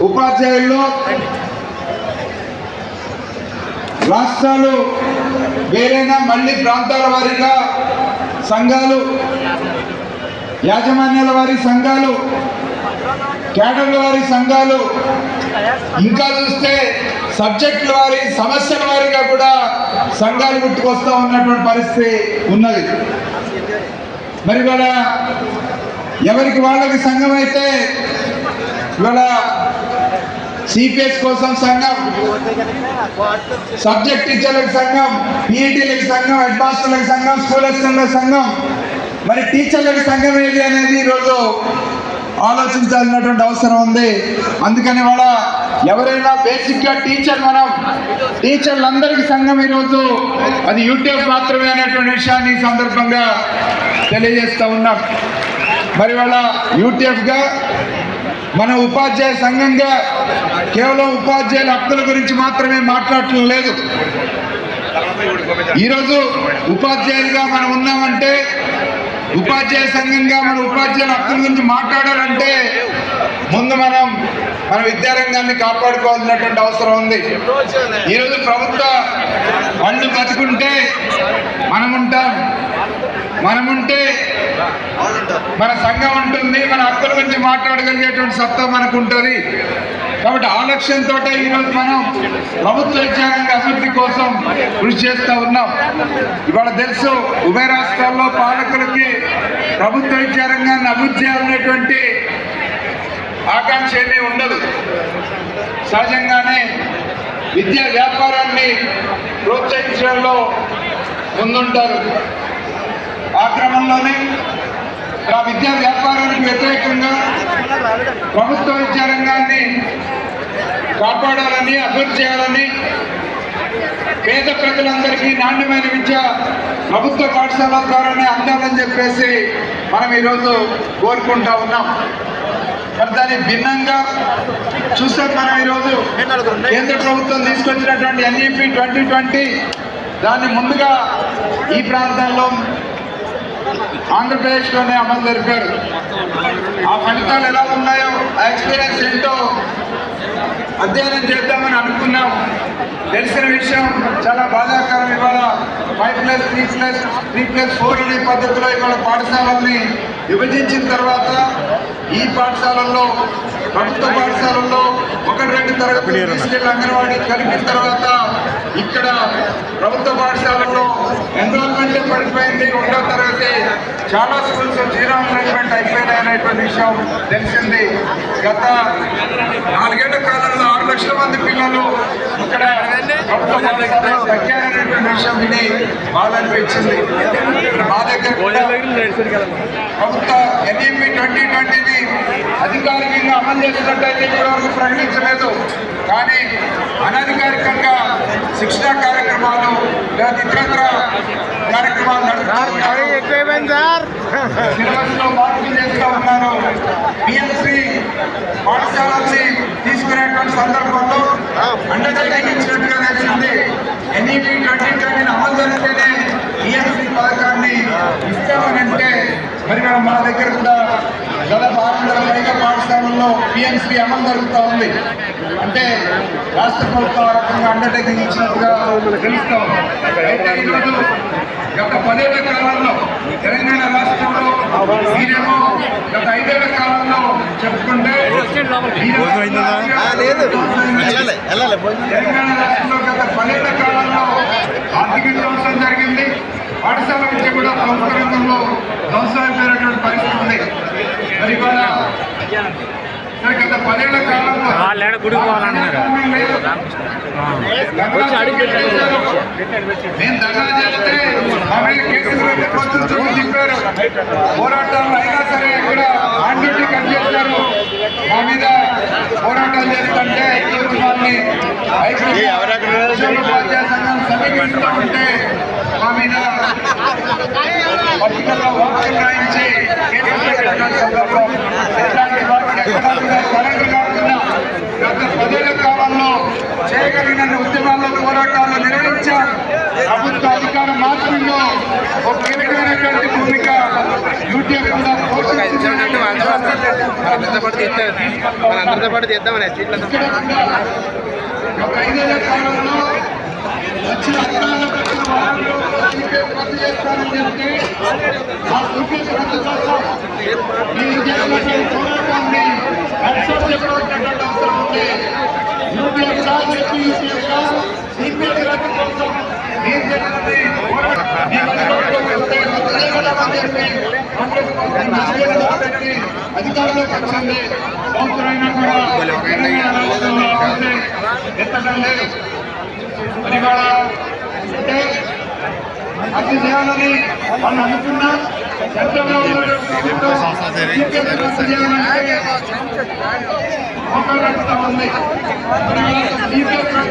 ఉపాధ్యాయుల్లో రాష్ట్రాలు వేరైనా మళ్ళీ ప్రాంతాల వారీగా సంఘాలు యాజమాన్యాల వారి సంఘాలు కేడర్ల వారి సంఘాలు ఇంకా చూస్తే సబ్జెక్టుల వారి సమస్యల వారిగా కూడా సంఘాలు గుర్తుకొస్తా ఉన్నటువంటి పరిస్థితి ఉన్నది. మరి ఇవాళ ఎవరికి వాళ్ళకి సంఘం అయితే ఇవాళ సిపిఎస్ కోసం సంఘం సబ్జెక్ట్ టీచర్లకు సంఘం పీఈటీలకు సంఘం హెడ్ మాస్టర్లకు సంఘం స్కూల్ అసిస్టెంట్లకు సంఘం. మరి టీచర్లకు సంఘం ఏది అనేది ఈరోజు ఆలోచించాల్సినటువంటి అవసరం ఉంది. అందుకని వాళ్ళ ఎవరైనా బేసిక్గా టీచర్ మనం టీచర్లందరికీ సంఘం ఈరోజు అది యూట్యూబ్ మాత్రమే అనేటువంటి విషయాన్ని సందర్భంగా తెలియజేస్తూ ఉన్నాం. మరి వాళ్ళ యూట్యూబ్గా మన ఉపాధ్యాయ సంఘంగా కేవలం ఉపాధ్యాయుల హక్కుల గురించి మాత్రమే మాట్లాడటం లేదు. ఈరోజు ఉపాధ్యాయులుగా మనం ఉన్నామంటే ఉపాధ్యాయ సంఘంగా మన ఉపాధ్యాయుల హక్కుల గురించి మాట్లాడాలంటే ముందు మనం మన విద్యారంగాన్ని కాపాడుకోవాల్సినటువంటి అవసరం ఉంది. ఈరోజు ప్రభుత్వ వాళ్ళు బతుకుంటే మనం ఉంటాం. మనముంటే మన సంఘం ఉంటుంది మన హక్కుల గురించి మాట్లాడగలిగేటువంటి సత్తా మనకు ఉంటుంది కాబట్టి ఆ లక్ష్యంతో ఈరోజు మనం ప్రభుత్వ విద్యారంగ అభివృద్ధి కోసం కృషి చేస్తూ ఉన్నాం. ఇవాళ తెలుసు ఉభయ రాష్ట్రాల్లో పాలకులకి ప్రభుత్వ విద్యారంగాన్ని అభివృద్ధి చేయాలనేటువంటి ఆకాంక్ష ఏమీ ఉండదు. సహజంగానే విద్యా వ్యాపారాన్ని ప్రోత్సహించడంలో ముందుంటారు. ఆ క్రమంలోనే ఆ విద్యా వ్యాపారానికి వ్యతిరేకంగా ప్రభుత్వ విద్యా రంగాన్ని కాపాడాలని అభివృద్ధి చేయాలని పేద ప్రజలందరికీ నాణ్యమైన విద్య ప్రభుత్వ పాఠశాల ద్వారానే అందాలని చెప్పేసి మనం ఈరోజు కోరుకుంటా ఉన్నాం. మరి దాని భిన్నంగా చూస్తే మనం ఈరోజు కేంద్ర ప్రభుత్వం తీసుకొచ్చినటువంటి ఎన్ఈపి ట్వంటీ ట్వంటీ దాన్ని ముందుగా ఈ ప్రాంతాల్లో ఆంధ్రప్రదేశ్లోనే అమలు జరిపారు. ఆ ఫలితాలు ఎలా ఉన్నాయో ఆ ఎక్స్పీరియన్స్ ఏంటో అధ్యయనం చేద్దామని అనుకున్నాం. తెలిసిన విషయం చాలా బాధాకరం ఇవాళ five plus three plus three plus four అనే పద్ధతిలో ఇవాళ పాఠశాలల్ని విభజించిన తర్వాత ఈ పాఠశాలల్లో ప్రభుత్వ పాఠశాలల్లో ఒకటి రెండు తరగతులు తీసుకెళ్ళి అంగన్వాడీ కలిపిన తర్వాత ఇక్కడ ప్రభుత్వ పాఠశాలల్లో ఎన్రోల్మెంట్ పడిపోయింది ఒకటో తరగతి. చాలా స్కూల్స్ జీరో ఎన్రోల్మెంట్ అయిపోయినాయి అనేటువంటి విషయం తెలిసింది. గత నాలుగేళ్ళ కాలంలో ఆరు లక్షల మంది పిల్లలు ఇక్కడ ప్రభుత్వ తగ్గారనేటువంటి విషయం విని బాధ అనిపించింది మా దగ్గర కూడా ప్రభుత్వ ఎన్ఈపి ట్వంటీ ట్వంటీని అధికారికంగా అమలు చేసినట్టయితే ఇప్పటివరకు ప్రకటించలేదు. కానీ అనధికారికంగా శిక్షణా కార్యక్రమాలు కార్యక్రమాలు మార్పులు చేస్తూ ఉన్నారు. పిఎంసి పాఠశాలని తీసుకునేటువంటి సందర్భంలో అండర్టేకింగ్ ఇచ్చినట్టుగా తెలిసింది. ఎన్ఈపి ట్వంటీ ట్వంటీని అమలు జరిగితేనే పిఎంసి పథకాన్ని ఇస్తామని అంటే మరి మనం మా దగ్గర కూడా దాదాపు ఆరు వందల పైగా పాఠశాలల్లో పిఎంసి అమలు జరుగుతూ ఉంది. అంటే రాష్ట్ర ప్రభుత్వం ఆ రకంగా అండర్టేకింగ్ ఇచ్చినట్టుగా తెలుస్తూ ఉంది అయితే ఈరోజు గత పదేళ్ళ కాలంలో తెలంగాణ రాష్ట్రంలో మీరేమో గత ఐదేళ్ళ కాలంలో చెప్పుకుంటే. తెలంగాణ రాష్ట్రంలో గత పదేళ్ళ కాలంలో ఆర్థిక సంవత్సరం జరిగింది. పాఠశాల విద్య కూడా ప్రభుత్వ రంగంలో ధ్వంసమైపోయినటువంటి పరిస్థితి ఉంది మరి ఇవాళ మరి గత పదేళ్ళ కాలంలో వాళ్ళు ఏడ గుడికి పోవాలన్నారు లేదు. వచ్చి అడిగి నేను ధర్నా చేస్తే మా మీద పోరాటాలు అయినా సరే ఇక్కడ ఆన్ డ్యూటీ మా మీద పోరాటాలు చేస్తుంటే వాళ్ళని మా మీద రాయించి కేసులు పెట్టినటువంటి సందర్భం తీస్తాం మన అందరితో పాటు తీద్దామని సీట్లతో వచ్చిన అధికారులు పెట్టిన వాళ్ళు రద్దు చేస్తారని చెప్తే ఆ మీరు చేసినటువంటి పోరాటాన్ని చెప్పవలసినటువంటి అవసరం ఉంది చెప్పి రద్దు కోసం. మీరు పోరాటం అధికారంలోకి వచ్చింది సంవత్సరమైనా కూడా తెలంగాణ మరి అంటే అది చేయాలని అనుకున్నా చట్టంలో ఉంది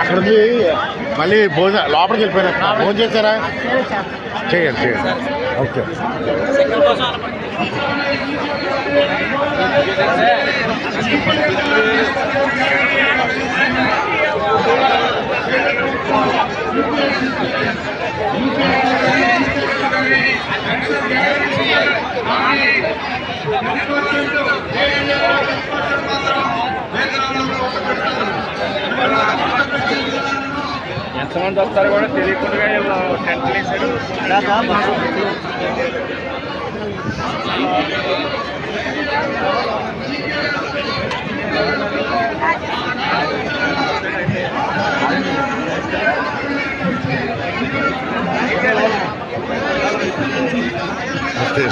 అక్కడ మళ్ళీ భోజన లోపలికి వెళ్ళిపోయినా. భోజనం చేశారా? చేయండి చేయండి. ఓకే. ఎంతమంది వస్తారు కూడా తెలియకుండా వీళ్ళు టెంట్ আমাদের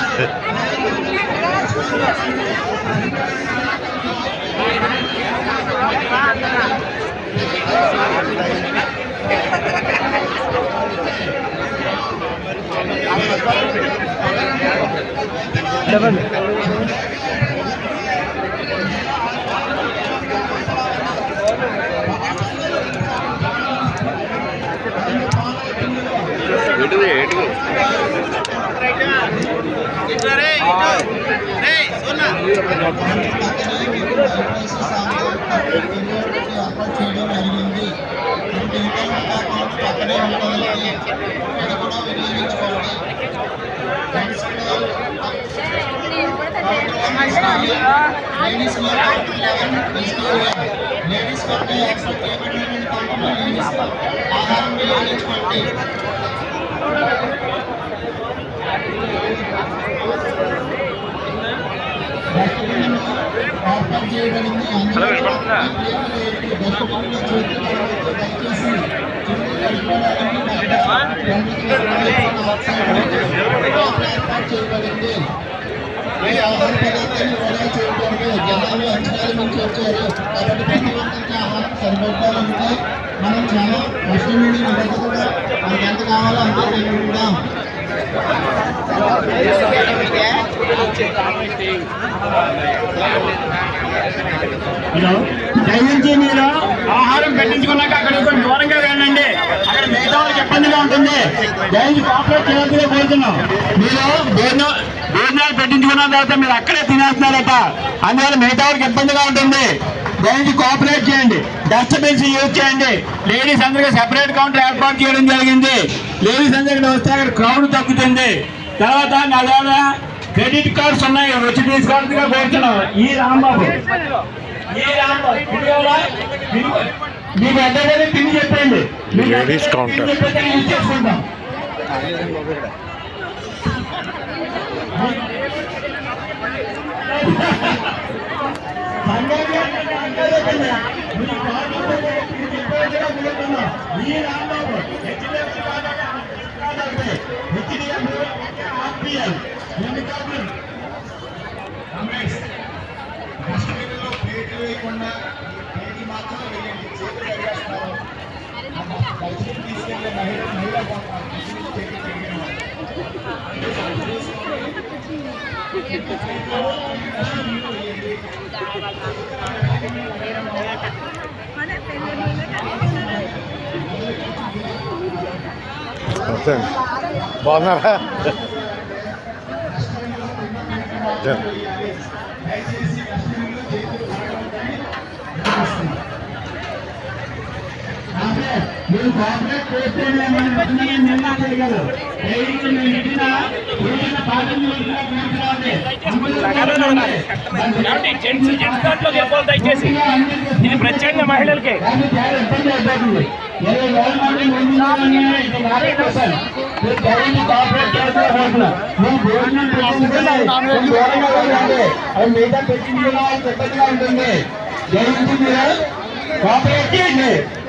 Seven. వేసారు హలో వినపడుతుందా ఈ ఆహార పదార్థాన్ని వృధా జనాలు వచ్చారు. కాబట్టి ప్రతి ఒక్కరికి ఆహారం మనం చాలా కష్టమైన నిబద్ధతగా మనకి ఎంత కావాలో హలో? దయచేసి మీరు ఆహారం పెట్టించుకున్నాక అక్కడ కొంచెం దూరంగా వెళ్ళండి. అక్కడ మిగతా వాళ్ళకి ఇబ్బందిగా ఉంటుంది. దయచేసి కోఆపరేట్ చేయాల్సిందే కోరుతున్నాం. మీరు భోజనం పెట్టించుకున్న తర్వాత మీరు అక్కడే తినేస్తున్నారట. అందువల్ల మిగతా వాళ్ళకి ఇబ్బందిగా ఉంటుంది. దయచేసి కోఆపరేట్ చేయండి. డస్ట్బిన్స్ యూజ్ చేయండి. లేడీస్ అందరికీ సెపరేట్ కౌంటర్ ఏర్పాటు చేయడం జరిగింది. లేడీస్ అందరికీ వస్తే అక్కడ క్రౌడ్ తగ్గుతుంది. తర్వాత నా క్రెడిట్ కార్డ్స్ ఉన్నాయి. వచ్చి తీసుకోవాల్సిందిగా కోరుతున్నాం. ఈ రాంబాబు. ఈ రాంబాబు. మీకు పిన్ చెప్పండి. యూజ్ చేసుకుంటాం సంగతి చేతులు తీసుకెళ్ళే మహిళ మహిళ బాగున్నారా మీరు కాంగ్రెస్ చేస్తే మేము వెంటనే నిర్ణయం చేయగలరు దయచేసి మీరు ఇచ్చిన ఇచ్చిన పార్టీని ఇచ్చిన కూర్చోండి. అందులో కాబట్టి జెంట్స్ జెంట్స్ దాంట్లో చెప్పాలి దయచేసి. ఇది ప్రత్యేకంగా మహిళలకి. కోఆపరేట్ మిగతా పెట్టించుకున్న ఇబ్బందిగా ఉంటుంది మీరు కోఆపరేట్ చేయండి.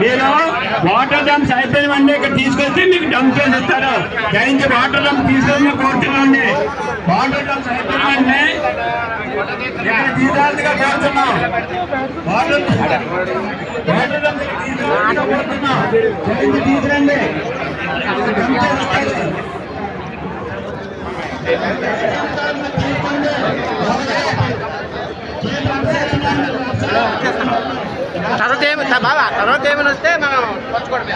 మీరు వాటర్ డంప్స్ అయిపోయినవండి ఇక్కడ తీసుకొచ్చి మీకు డంప్ చేసి ఇస్తారు దయించి వాటర్ డంప్ తీసుకొని కోరుతున్నాండి వాటర్ డంప్స్ అయిపోయినవండి ఇక్కడ తీసాల్సిగా కోరుతున్నాం. వాటర్ వాటర్ డంప్స్ కోరుతున్నాం. దయించి డంప్ తర్వాత ఏమి బాగా తర్వాత ఏమైనా వస్తే మనం పంచుకోవడమే.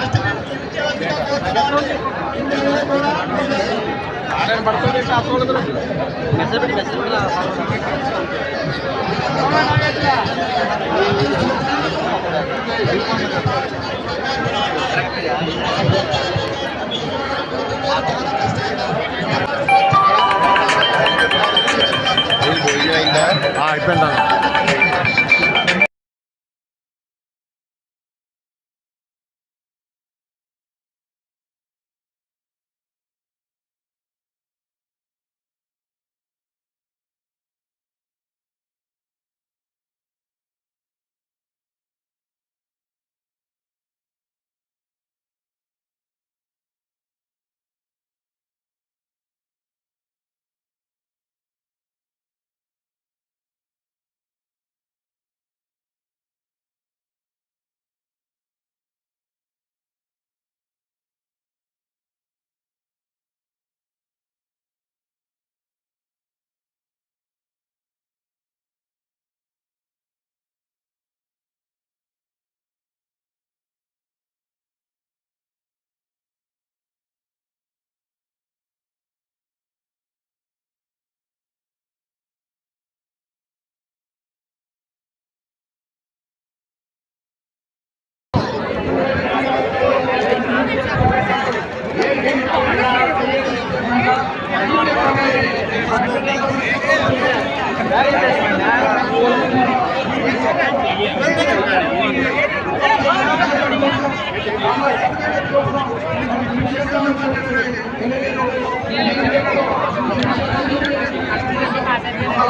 అయిపోయిందా అయిపోయిందా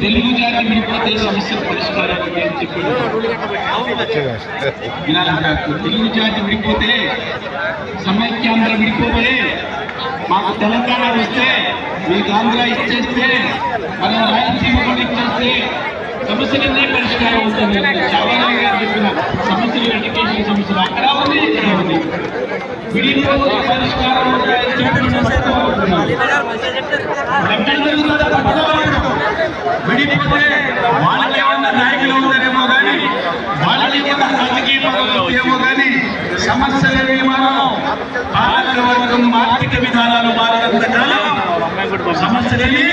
తెలుగు జాతి విడిపోతే సమస్య పరిష్కారం తెలుగు జాతి విడిపోతే సమైక్యాంధ్ర విడిపోతే మాకు తెలంగాణ వస్తే మీకు ఆంధ్ర ఇచ్చేస్తే మన రాయలసీమ ఇచ్చేస్తే సమస్యలన్నీ పరిష్కారం అవుతుంది. చంద్రబాబు చెప్పిన సమస్యలు ఎడ్యుకేషన్ సమస్యలు అక్కడ ఉంది ఇక్కడ ఉంది. విడిపోతే పరిష్కారం విడిపోతే వాళ్ళకి ఏమన్నా నాయకులు అవుతారేమో కానీ వాళ్ళకి ఏమన్నా రాజకీయ ఏమో కానీ సమస్యలు మనం పాలక వర్గం ఆర్థిక విధానాలు మారినంత కాలం సమస్యలేవి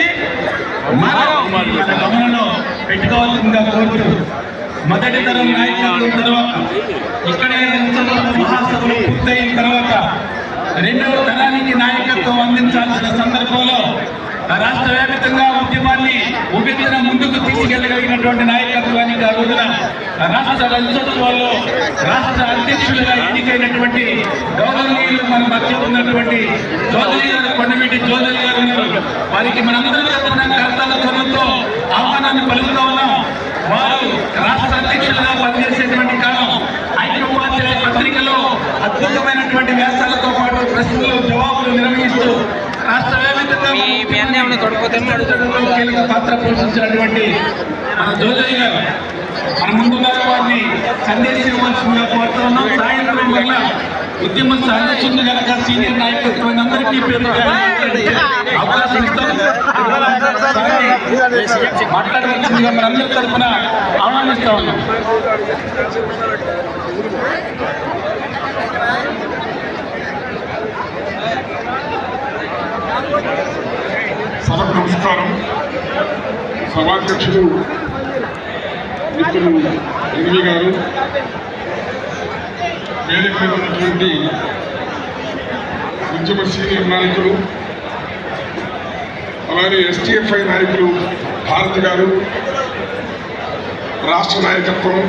మనం మన గమనంలో పెట్టుకోవాల్సిందిగా కోరుతూ మొదటి తరం నాయకులు తర్వాత ఇక్కడే మహాసభలు పూర్తయిన తర్వాత రెండవ తరానికి నాయకత్వం అందించాల్సిన సందర్భంలో రాష్ట్ర వ్యాప్తంగా ఉద్యమాన్ని ఉపెత్తున ముందుకు తీసుకెళ్ళగలిగినటువంటి నాయకత్వానికి ఆ రోజున రాష్ట్ర రజోత్సవాల్లో రాష్ట్ర అధ్యక్షులుగా ఎన్నికైనటువంటి గౌరవనీయులు మన మధ్య ఉన్నటువంటి చౌదరి గారు కొండవీటి చౌదరి గారు ఉన్నారు. వారికి మనందరం తరఫున కర్తల చదువుతో ఆహ్వానాన్ని పలుకుతా ఉన్నాం. వారు రాష్ట్ర అధ్యక్షులుగా పనిచేసేటువంటి కాలం ఐక్యోపాధ్యాయ పత్రికలో అద్భుతమైనటువంటి వ్యాసాలతో పాటు ప్రశ్నలు జవాబులు నిర్వహిస్తూ రాష్ట్ర కీలక పాత్ర పోషించినటువంటి మన జోజయ్య గారు మన ముందుగా వారిని సందేశం ఇవ్వాల్సిందిగా కోరుతున్నాం సాయంత్రం వల్ల ఉద్యమం సాధించింది కనుక సీనియర్ నాయకత్వం అందరికీ పేరు అవకాశం ఇస్తాం. మాట్లాడవలసిందిగా మనందరి తరఫున ఆహ్వానిస్తా ఉన్నాం. సభాధ్యక్షులు మిత్రులు ఎన్వి గారు వేదిక మీద ఉన్నటువంటి ఉద్యమ సీనియర్ నాయకులు అలాగే ఎస్టీఎఫ్ఐ నాయకులు భారతి గారు రాష్ట్ర నాయకత్వం